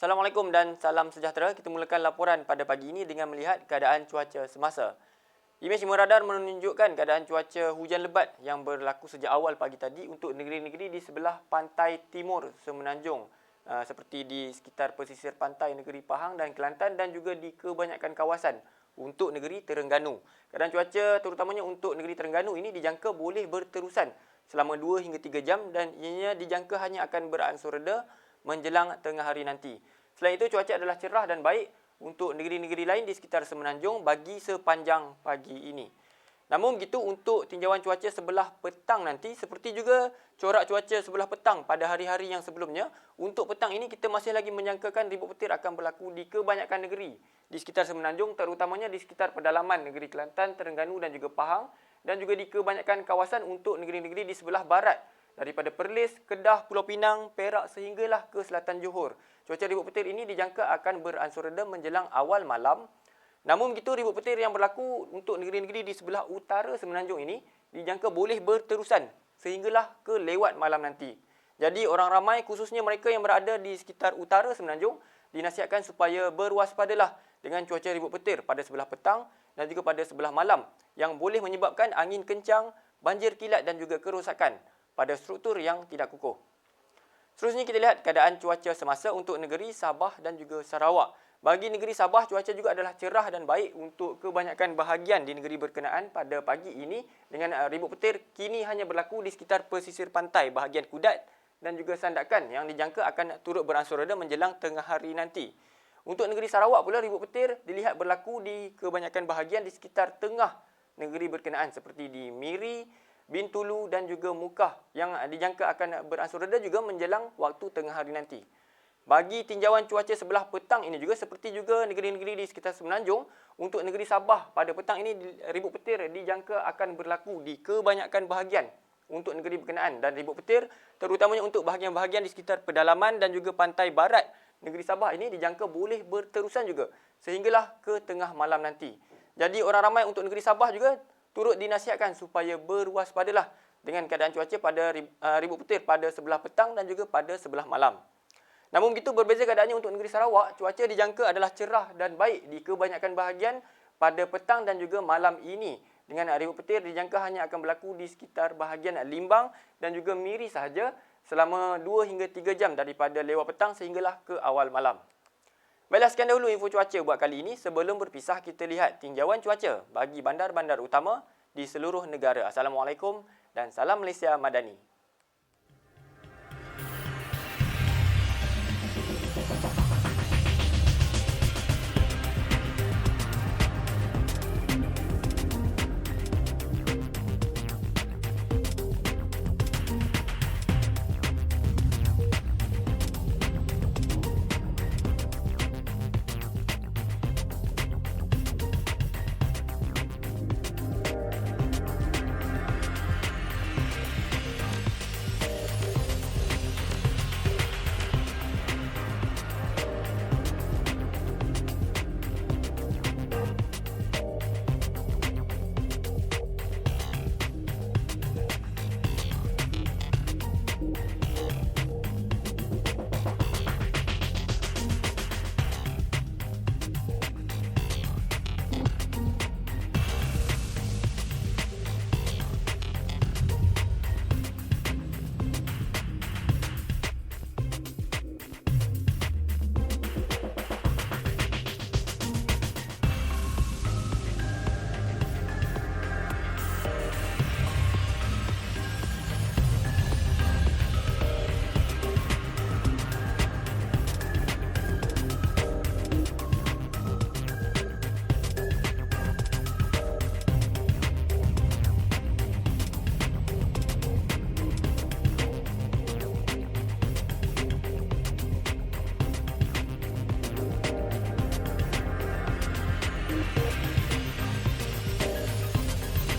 Assalamualaikum dan salam sejahtera. Kita mulakan laporan pada pagi ini dengan melihat keadaan cuaca semasa. Imej radar menunjukkan keadaan cuaca hujan lebat yang berlaku sejak awal pagi tadi untuk negeri-negeri di sebelah pantai timur Semenanjung uh, seperti di sekitar pesisir pantai negeri Pahang dan Kelantan dan juga di kebanyakan kawasan untuk negeri Terengganu. Keadaan cuaca terutamanya untuk negeri Terengganu ini dijangka boleh berterusan selama 2 hingga 3 jam dan ianya dijangka hanya akan beransur reda menjelang tengah hari nanti. Selain itu, cuaca adalah cerah dan baik untuk negeri-negeri lain di sekitar Semenanjung bagi sepanjang pagi ini. Namun begitu untuk tinjauan cuaca sebelah petang nanti seperti juga corak cuaca sebelah petang pada hari-hari yang sebelumnya. Untuk petang ini kita masih lagi menyangkakan ribut petir akan berlaku di kebanyakan negeri di sekitar Semenanjung terutamanya di sekitar pedalaman negeri Kelantan, Terengganu dan juga Pahang dan juga di kebanyakan kawasan untuk negeri-negeri di sebelah barat daripada Perlis, Kedah, Pulau Pinang, Perak sehinggalah ke selatan Johor. Cuaca ribut petir ini dijangka akan beransur reda menjelang awal malam. Namun begitu ribut petir yang berlaku untuk negeri-negeri di sebelah utara Semenanjung ini dijangka boleh berterusan sehinggalah ke lewat malam nanti. Jadi orang ramai khususnya mereka yang berada di sekitar utara Semenanjung dinasihatkan supaya berwaspadalah dengan cuaca ribut petir pada sebelah petang dan juga pada sebelah malam yang boleh menyebabkan angin kencang, banjir kilat dan juga kerosakan pada struktur yang tidak kukuh. Seterusnya kita lihat keadaan cuaca semasa untuk negeri Sabah dan juga Sarawak. Bagi negeri Sabah, cuaca juga adalah cerah dan baik untuk kebanyakan bahagian di negeri berkenaan pada pagi ini dengan uh, ribut petir kini hanya berlaku di sekitar pesisir pantai bahagian Kudat dan juga Sandakan yang dijangka akan turut beransur reda menjelang tengah hari nanti. Untuk negeri Sarawak pula ribut petir dilihat berlaku di kebanyakan bahagian di sekitar tengah negeri berkenaan seperti di Miri, Bintulu dan juga Mukah yang dijangka akan beransur reda juga menjelang waktu tengah hari nanti. Bagi tinjauan cuaca sebelah petang ini juga seperti juga negeri-negeri di sekitar Semenanjung, untuk negeri Sabah pada petang ini ribut petir dijangka akan berlaku di kebanyakan bahagian untuk negeri berkenaan dan ribut petir terutamanya untuk bahagian-bahagian di sekitar pedalaman dan juga pantai barat negeri Sabah ini dijangka boleh berterusan juga sehinggalah ke tengah malam nanti. Jadi orang ramai untuk negeri Sabah juga turut dinasihatkan supaya berwaspadalah dengan keadaan cuaca pada uh, ribut petir pada sebelah petang dan juga pada sebelah malam. Namun begitu berbeza keadaannya untuk negeri Sarawak, cuaca dijangka adalah cerah dan baik di kebanyakan bahagian pada petang dan juga malam ini. Dengan ribut petir dijangka hanya akan berlaku di sekitar bahagian Limbang dan juga Miri sahaja selama 2 hingga 3 jam daripada lewat petang sehinggalah ke awal malam. Baiklah sekian info cuaca buat kali ini. Sebelum berpisah kita lihat tinjauan cuaca bagi bandar-bandar utama di seluruh negara. Assalamualaikum dan salam Malaysia Madani.